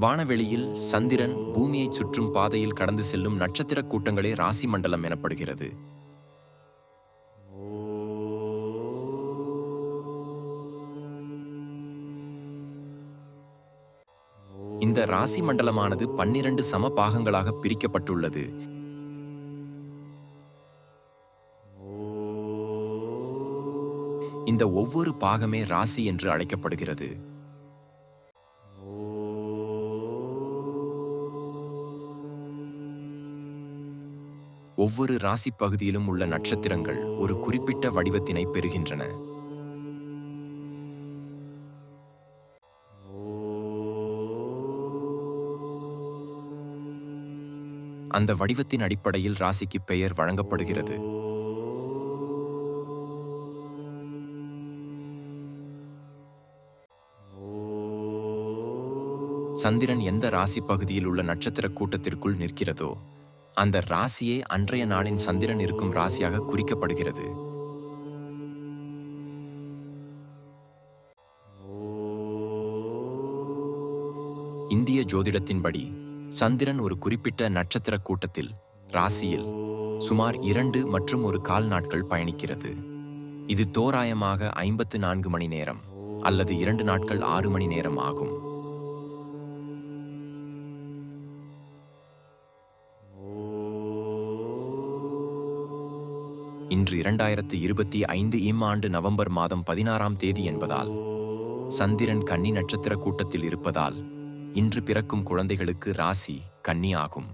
வானவெளியில் சந்திரன் பூமியை சுற்றும் பாதையில் கடந்து செல்லும் நட்சத்திர கூட்டங்களே ராசி மண்டலம் எனப்படுகிறது. இந்த ராசி மண்டலமானது பன்னிரண்டு சம பாகங்களாக பிரிக்கப்பட்டுள்ளது. இந்த ஒவ்வொரு பாகமே ராசி என்று அழைக்கப்படுகிறது. ஒவ்வொரு ராசி பகுதியிலும் உள்ள நட்சத்திரங்கள் ஒரு குறிப்பிட்ட வடிவத்தினை பெறுகின்றன. அந்த வடிவத்தின் அடிப்படையில் ராசிக்கு பெயர் வழங்கப்படுகிறது. சந்திரன் எந்த ராசி பகுதியில் உள்ள நட்சத்திர கூட்டத்திற்குள் நிற்கிறதோ அந்த ராசியே அன்றைய நாளின் சந்திரன் இருக்கும் ராசியாக குறிக்கப்படுகிறது. இந்திய ஜோதிடத்தின்படி சந்திரன் ஒரு குறிப்பிட்ட நட்சத்திர கூட்டத்தில் ராசியில் சுமார் இரண்டு மற்றும் ஒரு கால் நாட்கள் பயணிக்கிறது. இது தோராயமாக ஐம்பத்து நான்கு மணி நேரம் அல்லது இரண்டு நாட்கள் ஆறு மணி நேரம் ஆகும். இன்று இரண்டாயிரத்து இருபத்தி ஐந்து இம் ஆண்டு நவம்பர் மாதம் பதினாறாம் தேதி என்பதால் சந்திரன் கன்னி நட்சத்திர கூட்டத்தில் இருப்பதால் இன்று பிறக்கும் குழந்தைகளுக்கு ராசி கன்னி ஆகும்.